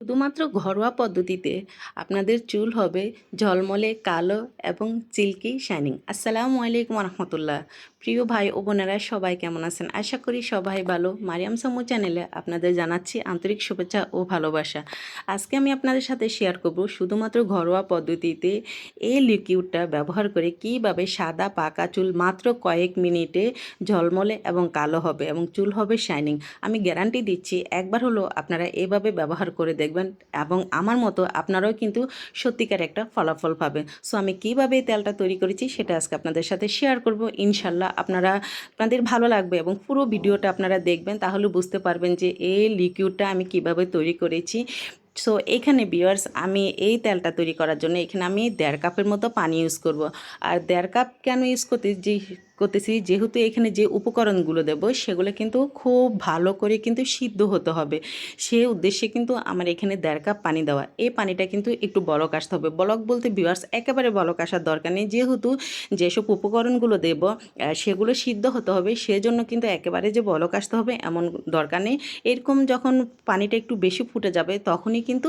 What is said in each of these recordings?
শুধুমাত্র ঘরোয়া পদ্ধতিতে আপনাদের চুল হবে ঝলমলে কালো এবং সিল্কি শাইনিং আসসালামু আলাইকুম রহমতুল্লাহ। প্রিয় ভাই ও বোনেরা, সবাই কেমন আছেন? আশা করি সবাই ভালো। মারিয়াম সামু চ্যানেলে আপনাদের জানাচ্ছি আন্তরিক শুভেচ্ছা ও ভালোবাসা। আজকে আমি আপনাদের সাথে শেয়ার করব শুধুমাত্র ঘরোয়া পদ্ধতিতে এই লিকুইডটা ব্যবহার করে কীভাবে সাদা পাকা চুল মাত্র কয়েক মিনিটে ঝলমলে এবং কালো হবে এবং চুল হবে শাইনিং আমি গ্যারান্টি দিচ্ছি একবার হলো আপনারা এভাবে ব্যবহার করে দেখবেন এবং আমার মতো আপনারাও কিন্তু সত্যিকার একটা ফলাফল পাবেন। সো আমি কীভাবে তেলটা তৈরি করেছি সেটা আজকে আপনাদের সাথে শেয়ার করব। ইনশাল্লাহ আপনারা, আপনাদের ভালো লাগবে এবং পুরো ভিডিওটা আপনারা দেখবেন, তাহলে বুঝতে পারবেন যে এই লিকুইডটা আমি কীভাবে তৈরি করেছি। সো এখানে বিয়ার্স আমি এই তেলটা তৈরি করার জন্য এখানে আমি দেড় কাপের মতো পানি ইউজ করব। আর দেড় কাপ কেন ইউজ করতে, যে করতেছি, যেহেতু এখানে যে উপকরণগুলো দেব, সেগুলো কিন্তু খুব ভালো করে কিন্তু সিদ্ধ হতে হবে। সে উদ্দেশ্যে কিন্তু আমার এখানে দেড় কাপ পানি দেওয়া। এই পানিটা কিন্তু একটু বলক আসতে হবে। বলক বলতে বিয়ার্স একেবারে বলক আসার দরকার নেই। যেহেতু যেসব উপকরণগুলো দেব সেগুলো সিদ্ধ হতে হবে। সেজন্য কিন্তু একেবারে যে বলক আসতে হবে এমন দরকার নেই। এরকম যখন পানিটা একটু বেশি ফুটে যাবে, তখনই কিন্তু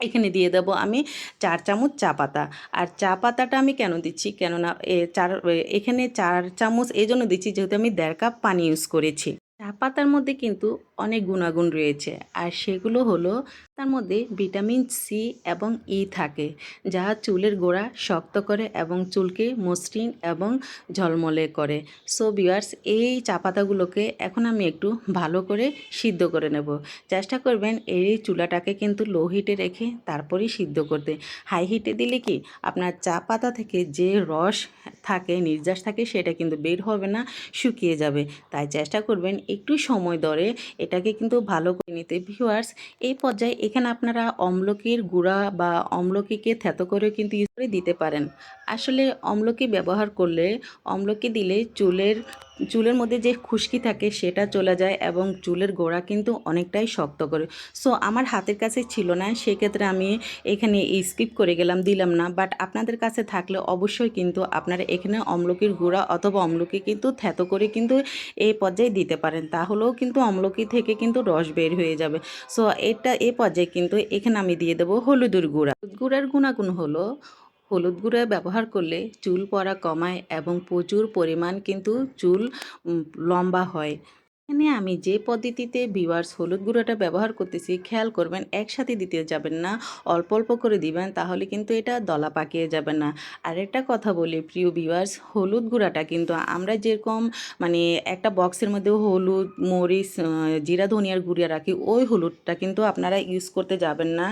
এখানে দিয়ে দেব আমি চার চামচ চা পাতা। আর চা পাতাটা আমি কেন দিচ্ছি? কেননা চার এখানে চার চামচ এই জন্য দিচ্ছি যেহেতু আমি দেড় কাপ পানি ইউজ করেছি। চা পাতার মধ্যে কিন্তু অনেক গুণাগুণ রয়েছে। আর সেগুলো হলো তার মধ্যে ভিটামিন সি এবং ই থাকে, যা চুলের গোড়া শক্ত করে এবং চুলকে মসৃণ এবং ঝলমলে করে। সো বিয়ার্স এই চা পাতাগুলোকে এখন আমি একটু ভালো করে সিদ্ধ করে নেব। চেষ্টা করবেন এই চুলাটাকে কিন্তু লো হিটে রেখে তারপরেই সিদ্ধ করতে। হাই হিটে দিলে কি আপনার চা পাতা থেকে যে রস থাকে, নির্যাস থাকে, সেটা কিন্তু বের হবে না, শুকিয়ে যাবে। তাই চেষ্টা করবেন একটু সময় ধরে এটাকে কিন্তু ভালো করে নিতে। ভিউয়ার্স এই পর্যায়ে এখানে আপনারা অম্লকির গুঁড়া বা অমলকিকে থেতো করে কিন্তু ইউজ করে দিতে পারেন। আসলে অম্লকি ব্যবহার করলে অমলকি দিলে চুলের চুলের মধ্যে যে খুশকি থাকে সেটা চলে যায় এবং চুলের গোড়া কিন্তু অনেকটাই শক্ত করে। সো আমার হাতের কাছে ছিল না, সেক্ষেত্রে আমি এখানে স্কিপ করে গেলাম, দিলাম না। বাট আপনাদের কাছে থাকলে অবশ্যই কিন্তু আপনারা এখানে অম্লকির গুঁড়া অথবা অম্লকি কিন্তু থেতো করে কিন্তু এই পর্যায়ে দিতে পারেন। তাহলেও কিন্তু অম্লকি থেকে কিন্তু রস বের হয়ে যাবে। সো এটা এ পর্যায়ে কিন্তু এখানে আমি দিয়ে দেবো হলুদের গুঁড়া। গুঁড়ার গুণাগুণ হলো হলুদ গুঁড়া ব্যবহার করলে চুল পড়া কমায় এবং প্রচুর পরিমাণ কিন্তু চুল লম্বা হয়। এখানে আমি যে পদ্ধতিতে ভিওয়ার্স হলুদ গুঁড়োটা ব্যবহার করতেছি, খেয়াল করবেন একসাথে দিতে যাবেন না। অল্প অল্প করে দিবেন, তাহলে কিন্তু এটা দলা পাকিয়ে যাবে না। আর একটা কথা বলি, প্রিয় ভিওয়ার্স হলুদ গুঁড়াটা কিন্তু আমরা যেরকম মানে একটা বক্সের মধ্যে হলুদ, মরিচ জিরা, ধনিয়ার গুঁড়িয়া রাখি, ওই হলুদটা কিন্তু আপনারা ইউজ করতে যাবেন না।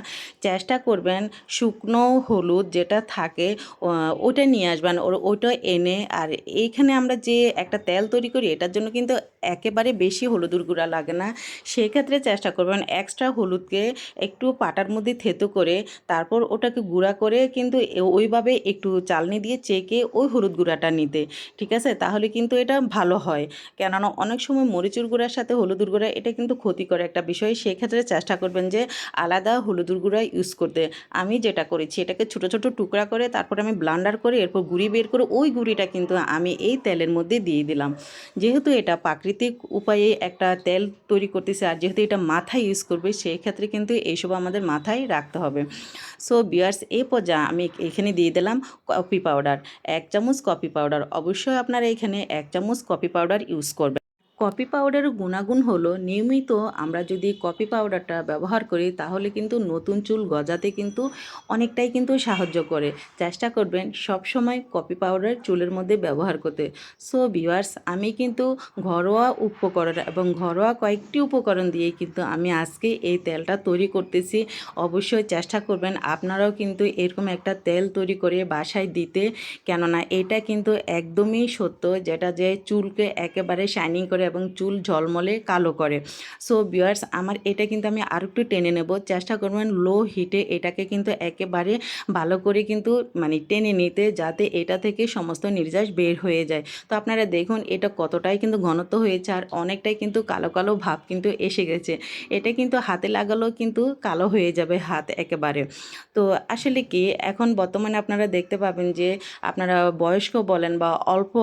চেষ্টা করবেন শুকনো হলুদ যেটা থাকে ওটা নিয়ে আসবেন ওটা এনে, আর এইখানে আমরা যে একটা তেল তৈরি করি, এটার জন্য কিন্তু একেবারে বেশি হলুদুর গুঁড়া লাগে না। সেক্ষেত্রে চেষ্টা করবেন এক্সট্রা হলুদকে একটু পাটার মধ্যে থেতো করে তারপর ওটাকে গুঁড়া করে কিন্তু ওইভাবে একটু চালনি দিয়ে চেকে ওই হলুদ গুঁড়াটা নিতে, ঠিক আছে? তাহলে কিন্তু এটা ভালো হয়। কেননা অনেক সময় মরিচুর গুঁড়ার সাথে হলুদুর গুঁড়া এটা কিন্তু ক্ষতিকর একটা বিষয়। সেক্ষেত্রে চেষ্টা করবেন যে আলাদা হলুদুর গুঁড়া ইউজ করতে। আমি যেটা করেছি এটাকে ছোটো ছোটো টুকরা করে তারপর আমি ব্লান্ডার করে এরপর গুঁড়ি বের করে ওই গুঁড়িটা কিন্তু আমি এই তেলের মধ্যে দিয়ে দিলাম। যেহেতু এটা প্রাকৃতিক উপায় একটা তেল তৈরি করতেছে আর যেহেতু এটা মাথায় ইউজ করবে সেই ক্ষেত্রে কিন্তু এইসব আমাদের মাথায় রাখতে হবে। সো বিয়ার্স এই পর্যা আমি এখানে দিয়ে দিলাম কফি পাউডার এক চামচ কফি পাউডার অবশ্যই আপনারা এখানে এক চামচ কফি পাউডার ইউজ করবেন। কফি পাউডারের গুণাগুণ হলো, নিয়মিত আমরা যদি কফি পাউডারটা ব্যবহার করি, তাহলে কিন্তু নতুন চুল গজাতে কিন্তু অনেকটাই কিন্তু সাহায্য করে। চেষ্টা করবেন সব সময় কফি পাউডার চুলের মধ্যে ব্যবহার করতে। সো ভিউয়ার্স আমি কিন্তু ঘরোয়া উপকরণ এবং ঘরোয়া কয়েকটি উপকরণ দিয়ে কিন্তু আমি আজকে এই তেলটা তৈরি করতেছি। অবশ্যই চেষ্টা করবেন আপনারাও কিন্তু এরকম একটা তেল তৈরি করে বাসায় দিতে। কেননা এটা কিন্তু একদমই সত্য, যেটা যে চুলকে একেবারে শাইনিং করে এবং চুল ঝলমলে কালো করে। সো বিয়ার্স আমার এটা কিন্তু আমি আর একটু টেনে নেব। চেষ্টা করবেন লো হিটে এটাকে কিন্তু একেবারে ভালো করে কিন্তু মানে টেনে নিতে যাতে এটা থেকে সমস্ত নির্যাস বের হয়ে যায়। তো আপনারা দেখুন, এটা কতটাই কিন্তু ঘনত্ব হয়েছে আর অনেকটাই কিন্তু কালো কালো ভাব কিন্তু এসে গেছে। এটা কিন্তু হাতে লাগালেও কিন্তু কালো হয়ে যাবে হাত একেবারে। তো আসলে কি, এখন বর্তমানে আপনারা দেখতে পাবেন যে আপনারা বয়স্ক বলেন বা অল্প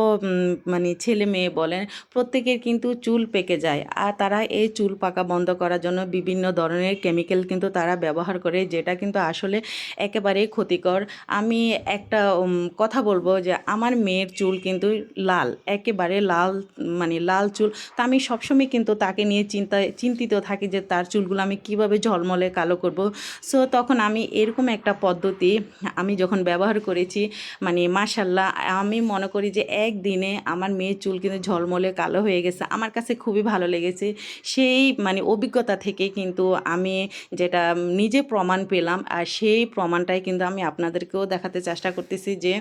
মানে ছেলে মেয়ে বলেন, প্রত্যেকের কিন্তু চুল পেকে যায়। আর তারা এই চুল পাকা বন্ধ করার জন্য বিভিন্ন ধরনের কেমিক্যাল কিন্তু তারা ব্যবহার করে, যেটা কিন্তু আসলে একেবারেই ক্ষতিকর। আমি একটা কথা বলব যে আমার মেয়ের চুল কিন্তু লাল, একেবারে লাল মানে লাল চুল। তা আমি সবসময় কিন্তু তাকে নিয়ে চিন্তায় চিন্তিত থাকি যে তার চুলগুলো আমি কীভাবে ঝলমলে কালো করব। সো তখন আমি এরকম একটা পদ্ধতি আমি যখন ব্যবহার করেছি মানে মাশাল্লাহ আমি মনে করি যে একদিনে আমার মেয়ের চুল কিন্তু ঝলমলে কালো হয়ে গেছে। আমার কাছে খুবই ভালো লেগেছে। সেই মানে অভিজ্ঞতা থেকে কিন্তু আমি যেটা নিজে প্রমাণ পেলাম আর সেই প্রমাণটাই কিন্তু আমি আপনাদেরকেও দেখাতে চেষ্টা করতেছি যে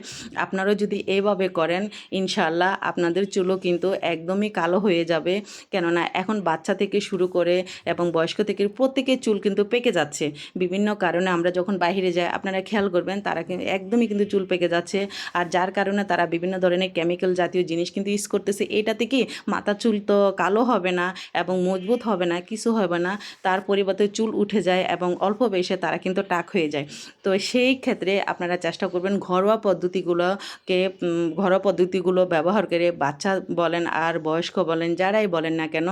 আপনারাও যদি এইভাবে করেন ইনশাল্লাহ আপনাদের চুলও কিন্তু একদমই কালো হয়ে যাবে। কেননা এখন বাচ্চা থেকে শুরু করে এবং বয়স্ক থেকে প্রত্যেকের চুল কিন্তু পেকে যাচ্ছে। বিভিন্ন কারণে আমরা যখন বাইরে যাই, আপনারা খেয়াল করবেন তারা কিন্তু একদমই কিন্তু চুল পেকে যাচ্ছে। আর যার কারণে তারা বিভিন্ন ধরনের কেমিক্যাল জাতীয় জিনিস কিন্তু ইউজ করতেছে। এটাতে কি মাথা চুল তো কালো হবে না এবং মজবুত হবে না, কিছু হবে না। তার পরিবর্তে চুল উঠে যায় এবং অল্প বয়সে তারা কিন্তু টাক হয়ে যায়। তো সেই ক্ষেত্রে আপনারা চেষ্টা করবেন ঘরোয়া পদ্ধতিগুলোকে ঘরোয়া পদ্ধতিগুলো ব্যবহার করে বাচ্চা বলেন আর বয়স্ক বলেন, যারাই বলেন না কেন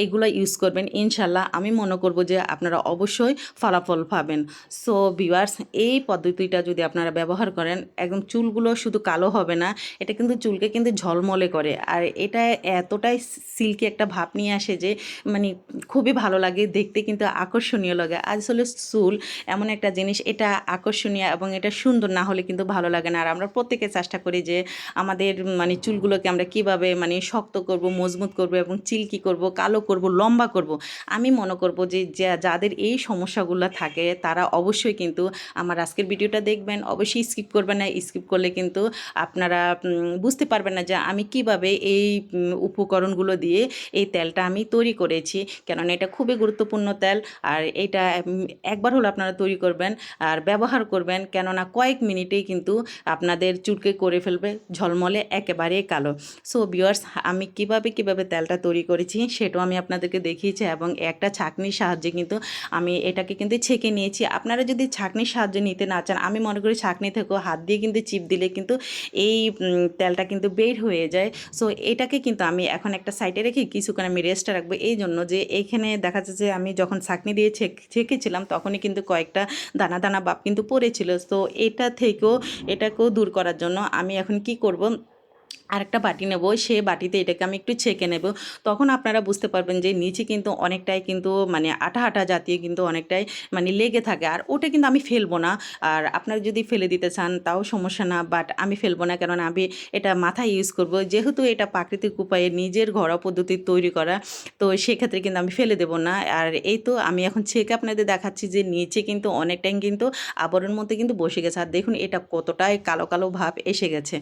এইগুলো ইউজ করবেন। ইনশাল্লাহ আমি মনে করব যে আপনারা অবশ্যই ফলাফল পাবেন। সো ভিউয়ার্স এই পদ্ধতিটা যদি আপনারা ব্যবহার করেন, একদম চুলগুলো শুধু কালো হবে না, এটা কিন্তু চুলকে কিন্তু ঝলমলে করে। আর এটা এতটাই সিল্কি একটা ভাব নিয়ে আসে যে মানে খুবই ভালো লাগে, দেখতে কিন্তু আকর্ষণীয় লাগে। আসলে চুল, এমন একটা জিনিস, এটা আকর্ষণীয় এবং এটা সুন্দর না হলে কিন্তু ভালো লাগে না। আর আমরা প্রত্যেকে চেষ্টা করি যে, আমাদের মানে চুলগুলোকে আমরা কীভাবে মানে শক্ত করব, মজবুত করব এবং চিল্কি করব, কালো করব, লম্বা করব, আমি মনে করব যে যাদের এই সমস্যাগুলো থাকে তারা অবশ্যই কিন্তু আমার আজকের ভিডিওটা দেখবেন, অবশ্যই স্কিপ করবেন না স্কিপ করলে কিন্তু আপনারা বুঝতে পারবেন না যে আমি কীভাবে এই উপকরণগুলো দিয়ে এই তেলটা আমি তৈরি করেছি। কেননা এটা খুবই গুরুত্বপূর্ণ তেল আর এটা একবার হলো আপনারা তৈরি করবেন আর ব্যবহার করবেন, কেননা কয়েক মিনিটেই কিন্তু আপনাদের চুলকে করে ফেলবে, ঝলমলে একেবারে কালো। সো বিয়ার্স আমি কীভাবে কীভাবে তেলটা তৈরি করেছি সেটাও আমি আপনাদেরকে দেখিয়েছি এবং একটা ছাঁকনির সাহায্যে কিন্তু আমি এটাকে কিন্তু ছেঁকে নিয়েছি। আপনারা যদি ছাঁকনির সাহায্যে নিতে না চান, আমি মনে করি ছাঁকনি থেকেও হাত দিয়ে কিন্তু চিপ দিলে কিন্তু এই তেলটা কিন্তু বের হয়ে যায়। সো এটাকে কিন্তু আমি এখন একটা সাইডে রেখে কিছুক্ষণ আমি রেস্টে রাখব। এই জন্য যে এইখানে দেখা যাচ্ছে যে আমি যখন ছাঁকনি দিয়ে ছেক, ছেঁকেছিলাম, তখনই কিন্তু কয়েকটা দানা দানা বাপ কিন্তু পড়েছিল। তো এটা থেকেও, এটাকেও দূর করার জন্য আমি এখন কি করব? আরেকটা বাটি নেব সে বাটিতে এটাকে আমি একটু ছেঁকে নেব। তখন আপনারা বুঝতে পারবেন যে নিচে কিন্তু অনেকটাই কিন্তু মানে আঠা আঠা জাতীয় কিন্তু অনেকটাই মানে লেগে থাকে। আর ওটা কিন্তু আমি ফেলব না। আর আপনারা যদি ফেলে দিতে চান তাও সমস্যা না বাট আমি ফেলব না। কারণ আমি এটা মাথায় ইউজ করব। যেহেতু এটা প্রাকৃতিক উপায়ে নিজের ঘরোয়া পদ্ধতি তৈরি করা, তো সেক্ষেত্রে কিন্তু আমি ফেলে দেবো না। আর এই তো আমি এখন ছেঁকে আপনাদের দেখাচ্ছি যে নিচে কিন্তু অনেকটাই কিন্তু আবরণ মধ্যে কিন্তু বসে গেছে। আর দেখুন এটা কতটাই কালো কালো ভাব এসে গেছে।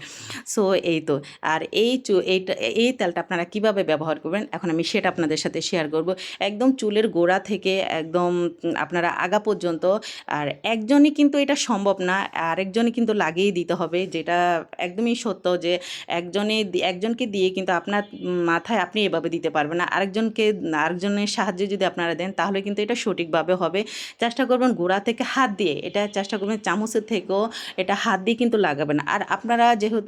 সো এই তো। আর এই চু এইটা এই তেলটা আপনারা কীভাবে ব্যবহার করবেন এখন আমি সেটা আপনাদের সাথে শেয়ার করব। একদম চুলের গোড়া থেকে একদম আপনারা আগা পর্যন্ত আর একজনই কিন্তু এটা সম্ভব না আরেকজনই কিন্তু লাগিয়ে দিতে হবে যেটা একদমই সত্য যে একজনে একজনকে দিয়ে কিন্তু আপনার মাথায় আপনি এভাবে দিতে পারবেন না আরেকজনকে আরেকজনের সাহায্যে যদি আপনারা দেন তাহলে কিন্তু এটা সঠিকভাবে হবে। চেষ্টা করবেন গোড়া থেকে হাত দিয়ে এটা চেষ্টা করবেন চামচের থেকেও এটা হাত দিয়ে কিন্তু লাগাবেন আর আপনারা যেহেতু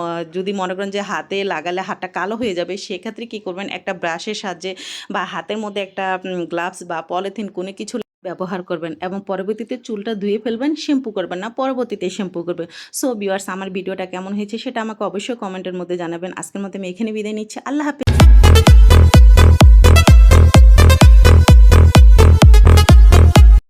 আহ, যদি মনে করেন যে হাতে লাগালে হাতটা কালো হয়ে যাবে, সেক্ষেত্রে কী করবেন? একটা ব্রাশের সাহায্যে বা হাতের মধ্যে একটা গ্লাভস বা পলিথিন কোনো কিছু ব্যবহার করবেন এবং পরবর্তীতে চুলটা ধুয়ে ফেলবেন শ্যাম্পু করবেন না, পরবর্তীতে শ্যাম্পু করবেন। সো বিওয়ার্স আমার ভিডিওটা কেমন হয়েছে সেটা আমাকে অবশ্যই কমেন্টের মধ্যে জানাবেন। আজকের মধ্যে আমি এখানে বিদায় নিচ্ছি। আল্লাহ হাফিজ।